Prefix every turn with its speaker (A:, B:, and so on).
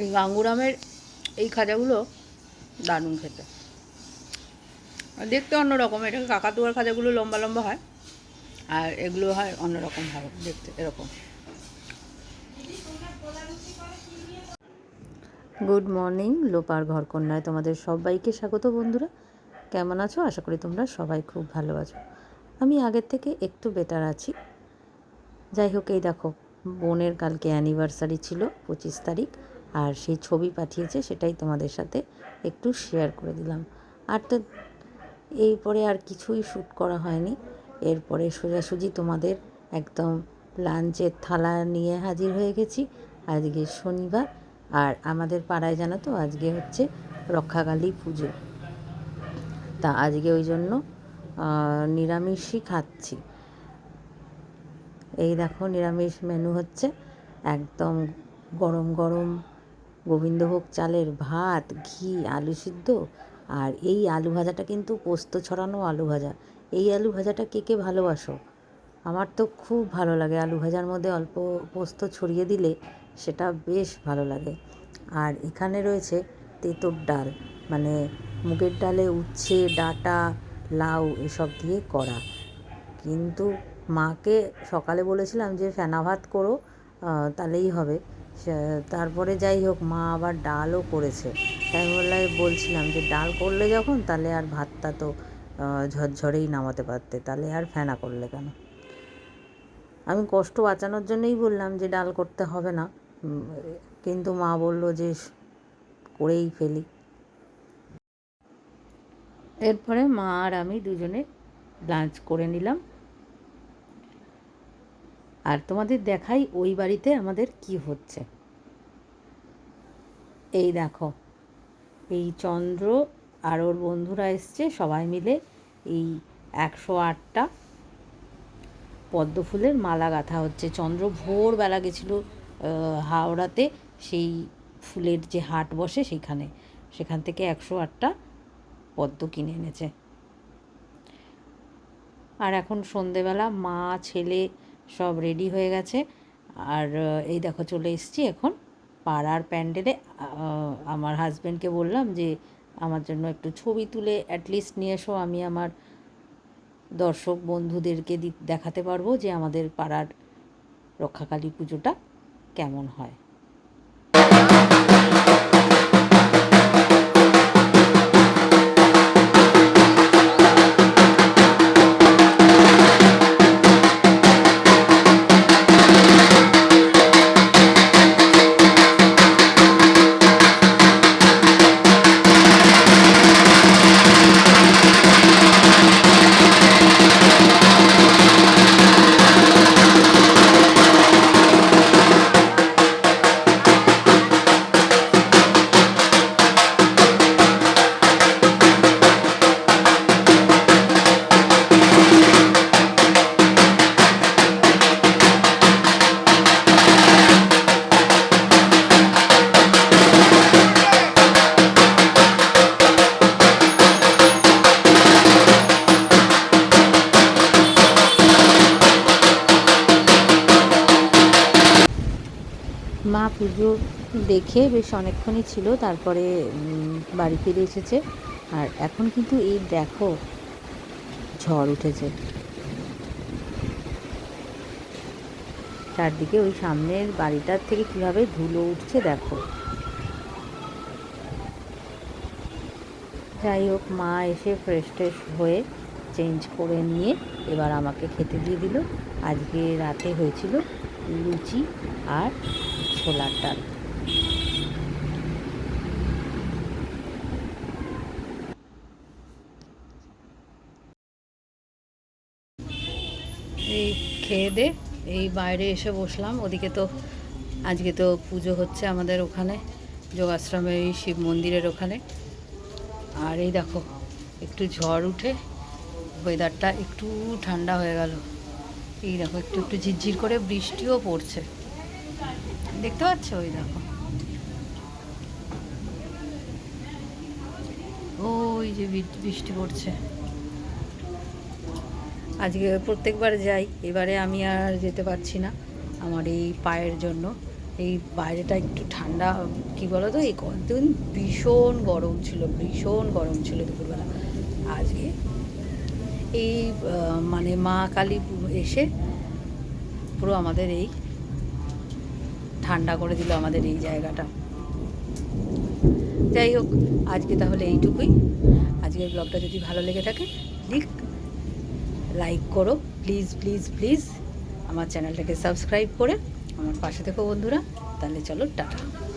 A: এই গাঙ্গুরামের এই খাজাগুলো দারুণ খেতে। দেখতে অন্যরকম এটা কাকাতুয়ার খাজাগুলো লম্বা লম্বা হয়, আর এগুলো হয় অন্যরকম ভাবে দেখতে, এরকম। গুড মর্নিং, লোপার ঘরকন্যায় তোমাদের সবাইকে স্বাগত বন্ধুরা। কেমন আছো? আশা করি তোমরা সবাই খুব ভালো আছো। আমি আগের থেকে একটু বেটার আছি। যাই হোক, এই দেখো, বোনের কালকে অ্যানিভার্সারি ছিল পঁচিশ তারিখ। আর সেই ছবি পাঠিয়েছে সেটাই তোমাদের সাথে একটু শেয়ার করে দিলাম। আর তো এরপরে আর কিছুই শ্যুট করা হয়নি। এরপরে সোজাসুজি তোমাদের একদম লাঞ্চের থালা নিয়ে হাজির হয়ে গেছি। আজকে শনিবার আর আমাদের পাড়ায় জানো তো আজকে হচ্ছে রক্ষাকালী পুজো। তা আজকে ওই জন্য নিরামিষই খাচ্ছি। এই দেখো নিরামিষ মেনু হচ্ছে একদম গরম গরম গোবিন্দভোগ চালের ভাত, ঘি, আলু সিদ্ধ। আর এই আলু ভাজাটা কিন্তু পোস্ত ছড়ানো আলু ভাজা। এই আলু ভাজাটা কে কে ভালোবাসো? আমার তো খুব ভালো লাগে আলু ভাজার মধ্যে অল্প পোস্ত ছড়িয়ে দিলে সেটা বেশ ভালো লাগে। আর এখানে রয়েছে তেঁতুর ডাল মানে মুগের ডালে উচ্ছে, ডাঁটা, লাউ এসব দিয়ে করা। কিন্তু মাকে সকালে বলেছিলাম যে ফেনা ভাত করো তাহলেই হবে। তারপরে যাই হোক, মা আবার ডালও করেছে। তাই বললে বলছিলাম যে, ডাল করলে যখন, তাহলে আর ভাতটা তো ঝরঝরেই নামাতে পারতে, তাহলে আর ফেনা করলে কেন? আমি কষ্ট বাঁচানোর জন্যই বললাম যে, ডাল করতে হবে না। কিন্তু মা বলল যে, করেই ফেলি। এরপরে মা আর আমি দুজনে লাঞ্চ করে নিলাম। আর তোমাদের দেখাই ওই বাড়িতে আমাদের কি হচ্ছে। এই দেখো, এই চন্দ্র আর ওর বন্ধুরা এসছে, সবাই মিলে এই একশো আটটা পদ্ম ফুলের মালা গাঁথা হচ্ছে। চন্দ্র ভোরবেলা গেছিল হাওড়াতে, সেই ফুলের যে হাট বসে সেখানে, সেখান থেকে একশো আটটা পদ্ম কিনে এনেছে। আর এখন সন্ধেবেলা মা, ছেলে সব রেডি হয়ে গেছে। আর এই দেখো চলে এসেছি এখন পাড়ার প্যান্ডেলে। আমার হাজব্যান্ডকে বললাম যে, আমার জন্য একটু ছবি তুলে অ্যাটলিস্ট নিয়ে এসো। আমি আমার দর্শক বন্ধুদেরকে দেখাতে পারব যে আমাদের পাড়ার রক্ষাকালী পুজোটা কেমন হয়। পুজো দেখে বেশ অনেকক্ষণই ছিল, তারপরে বাড়ি ফিরে এসেছে। আর এখন কিন্তু এই দেখো, ঝড় উঠেছে। চারদিকে ওই সামনের বাড়িটার থেকে কীভাবে ধুলো উঠছে দেখো। যাই হোক, মা এসে ফ্রেশ ট্রেশ হয়ে চেঞ্জ করে নিয়ে এবার আমাকে খেতে দিয়ে দিল। আজকে রাতে হয়েছিল লুচি আর ছোলার ডাল। এই খেয়ে দে, এই বাইরে এসে বসলাম। ওদিকে তো আজকে তো পুজো হচ্ছে আমাদের ওখানে, যোগাশ্রমে, এই শিব মন্দিরের ওখানে। আর এই দেখো, একটু ঝড় উঠে ওয়েদারটা একটু ঠান্ডা হয়ে গেল। এই দেখো, একটু একটু ঝিরঝির করে বৃষ্টিও পড়ছে। দেখতে পাচ্ছ? ওই দেখো। ওই যে বৃষ্টি পড়ছে। আজকে প্রত্যেকবার যাই, এবারে আমি আর যেতে পারছি না আমার এই পায়ের জন্য। এই বাইরেটা একটু ঠান্ডা, কি বলো তো এই কদিন ভীষণ গরম ছিল, ভীষণ গরম ছিল দুপুরবেলা। আজকে এই মানে মা কালী এসে পুরো আমাদের এই ঠান্ডা করে দিল আমাদের এই জায়গাটা। যাই হোক, আজকে তাহলে এইটুকুই। আজকের ব্লগটা যদি ভালো লেগে থাকে প্লিজ লাইক করো। প্লিজ প্লিজ প্লিজ আমার চ্যানেলটাকে সাবস্ক্রাইব করে আমার পাশে থেকো বন্ধুরা। তাহলে চলো, টাটা।